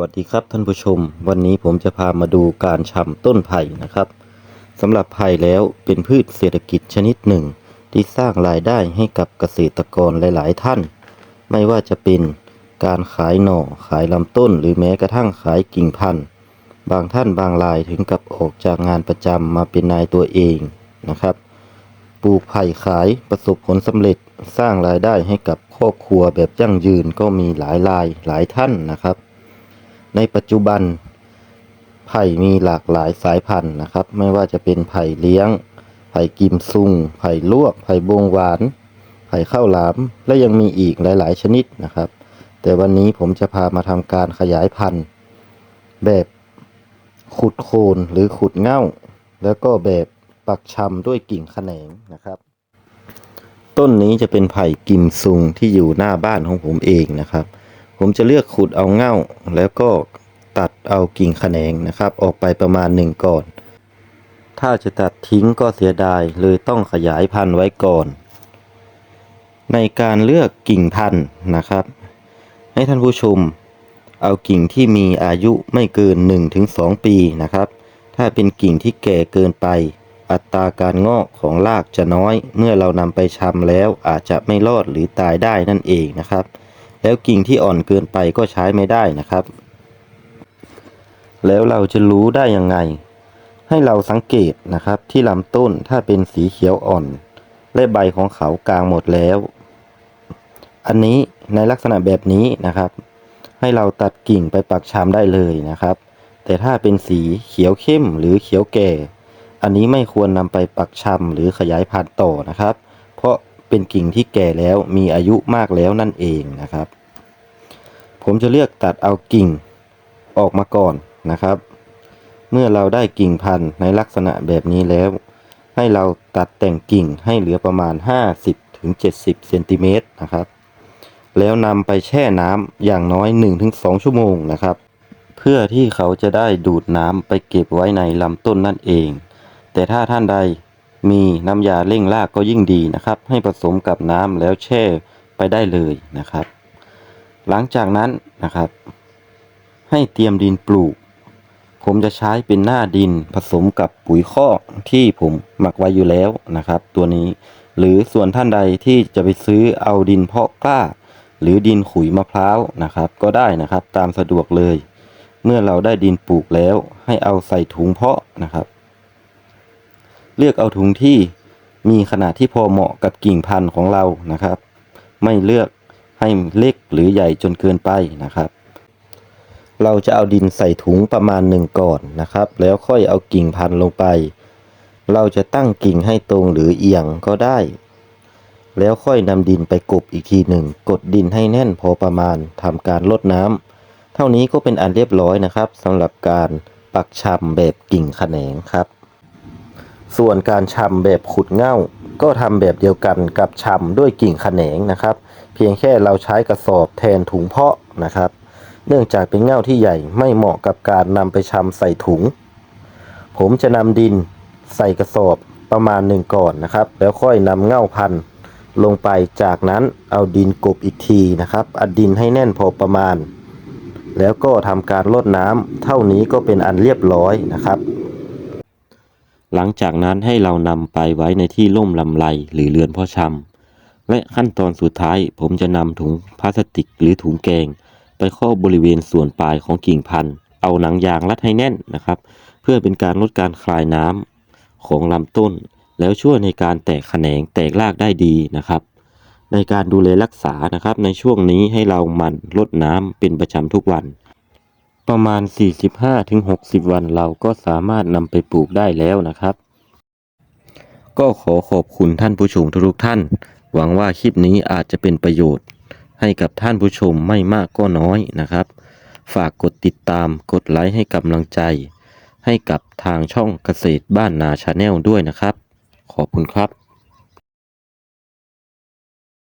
วัสดีครับท่านผู้ชม วันนี้ผมจะพามาดูการชำต้นไผ่นะครับสำหรับไผ่แล้วเป็นพืชเศรษฐกิจชนิดหนึ่ง ที่สร้างรายได้ให้กับเกษตรกรหลาย ๆ ท่าน ไม่ว่าจะเป็นการขายหน่อขายลำต้น หรือแม้กระทั่งขายกิ่งพันธุ์บางท่านบางรายถึงกับออกจากงานประจำมาเป็นนายตัวเองนะครับปลูกไผ่ขายประสบผลสำเร็จสร้างรายได้ให้กับครอบครัวแบบยั่งยืนก็มีหลายรายหลายท่านนะครับ ในปัจจุบัน ไผ่มีหลากหลายสายพันธุ์นะครับ ไม่ว่าจะเป็นไผ่เลี้ยง ไผ่กิมซุง ไผ่ลวก ไผ่บวงหวาน ไผ่ข้าวหลาม และยังมีอีกหลาย ๆ ชนิดนะครับ แต่วันนี้ผมจะพามาทำการขยายพันธุ์ แบบขุดโคนหรือขุดเง่า แล้วก็แบบปักชำด้วยกิ่งแขนงนะครับ ต้นนี้จะเป็นไผ่กิมซุงที่อยู่หน้าบ้านของผมเองนะครับ ผมจะเลือกขุดเอาเง่า แล้วก็ตัดเอากิ่งแขนงนะครับ ออกไปประมาณหนึ่งก่อน ถ้าจะตัดทิ้งก็เสียดายเลยต้องขยายพันธุ์ไว้ก่อน ในการเลือกกิ่งพันธุ์นะครับ ให้ท่านผู้ชมเอากิ่งที่มีอายุไม่เกิน 1-2 ปีนะครับ ถ้าเป็นกิ่งที่แก่เกินไป อัตราการงอกของรากจะน้อย เมื่อเรานำไปชำแล้วอาจจะไม่รอดหรือตายได้นั่นเองนะครับ แล้วกิ่งที่อ่อนเกินไปก็ใช้ไม่ได้นะครับ แล้วเราจะรู้ได้ยังไง ให้เราสังเกตนะครับที่ลำต้นถ้าเป็นสีเขียวอ่อน และใบของเขากลางหมดแล้ว อันนี้ในลักษณะแบบนี้นะครับ ให้เราตัดกิ่งไปปักชามได้เลยนะครับ แต่ถ้าเป็นสีเขียวเข้มหรือเขียวแก่ อันนี้ไม่ควรนำไปปักชำหรือขยายพันธุ์ต่อนะครับ เป็นกิ่งที่แก่แล้วมีอายุมากแล้วนั่นเองนะครับ ผมจะเลือกตัดเอากิ่งออกมาก่อนนะครับ เมื่อเราได้กิ่งพันธุ์ในลักษณะแบบนี้แล้ว ให้เราตัดแต่งกิ่งให้เหลือประมาณ 50-70ถึง70เซนติเมตรนะครับ แล้วนำไปแช่น้ำอย่างน้อย 1-2 ชั่วโมงนะครับ เพื่อที่เขาจะได้ดูดน้ำไปเก็บไว้ในลำต้นนั่นเอง แต่ถ้าท่านใด มีน้ำยาเร่งรากก็ยิ่งดีนะครับ ให้ผสมกับน้ำแล้วแช่ไปได้เลยนะครับ หลังจากนั้นนะครับ ให้เตรียมดินปลูก ผมจะใช้เป็นหน้าดินผสมกับปุ๋ยคอกที่ผมหมักไว้อยู่แล้วนะครับ ตัวนี้หรือส่วนท่านใดที่จะไปซื้อเอาดินเพาะกล้า หรือดินขุยมะพร้าวนะครับ ก็ได้นะครับตามสะดวกเลย เมื่อเราได้ดินปลูกแล้ว ให้เอาใส่ถุงเพาะนะครับ เลือกเอาถุงที่มีขนาดที่พอเหมาะกับกิ่งพันธุ์ของเรานะครับ ไม่เลือกให้เล็กหรือใหญ่จนเกินไปนะครับ เราจะเอาดินใส่ถุงประมาณหนึ่งก่อนนะครับ แล้วค่อยเอากิ่งพันธุ์ลงไป เราจะตั้งกิ่งให้ตรงหรือเอียงก็ได้ แล้วค่อยนำดินไปกบอีกทีหนึ่ง กดดินให้แน่นพอประมาณทำการลดน้ำเท่านี้ก็เป็นอันเรียบร้อยนะครับสำหรับการปักชำแบบกิ่งแขนงครับ ส่วนการชำแบบขุดเง่า ก็ทำแบบเดียวกันกับชำด้วยกิ่งแขนงนะครับ เพียงแค่เราใช้กระสอบแทนถุงเพาะนะครับ เนื่องจากเป็นเง่าที่ใหญ่ไม่เหมาะกับการนำไปชำใส่ถุง ผมจะนำดินใส่กระสอบประมาณหนึ่งก่อนนะครับ แล้วค่อยนำเง่าพันลงไปจากนั้นเอาดินกบอีกทีนะครับอัดดินให้แน่นพอประมาณ แล้วก็ทำการลดน้ำเท่านี้ก็เป็นอันเรียบร้อยนะครับ หลังจากนั้นให้เรานำไปไว้ในที่ร่มลำไรหรือเรือนพาะชำและขั้นตอนสุดท้ายผมจะนำถุงพลาสติกหรือถุงแกง ไปครอบบริเวณส่วนปลายของกิ่งพันธุ์เอาหนังยางรัดให้แน่นนะครับ เพื่อเป็นการลดการคลายน้ำของลำต้น แล้วช่วยในการแตกแขนงแตกรากได้ดีนะครับ ในการดูแลรักษานะครับในช่วงนี้ให้เรามันลดน้ำเป็นประจำทุกวัน ประมาณ 45-60 วันเราก็สามารถนำไปปลูกได้แล้วนะครับ ก็ขอขอบคุณท่านผู้ชมทุกท่าน หวังว่าคลิปนี้อาจจะเป็นประโยชน์ ให้กับท่านผู้ชมไม่มากก็น้อยนะครับ ฝากกดติดตามกดไลค์ให้กำลังใจ ให้กับทางช่องเกษตรบ้านนาชาแนลด้วยนะครับ ขอบคุณครับ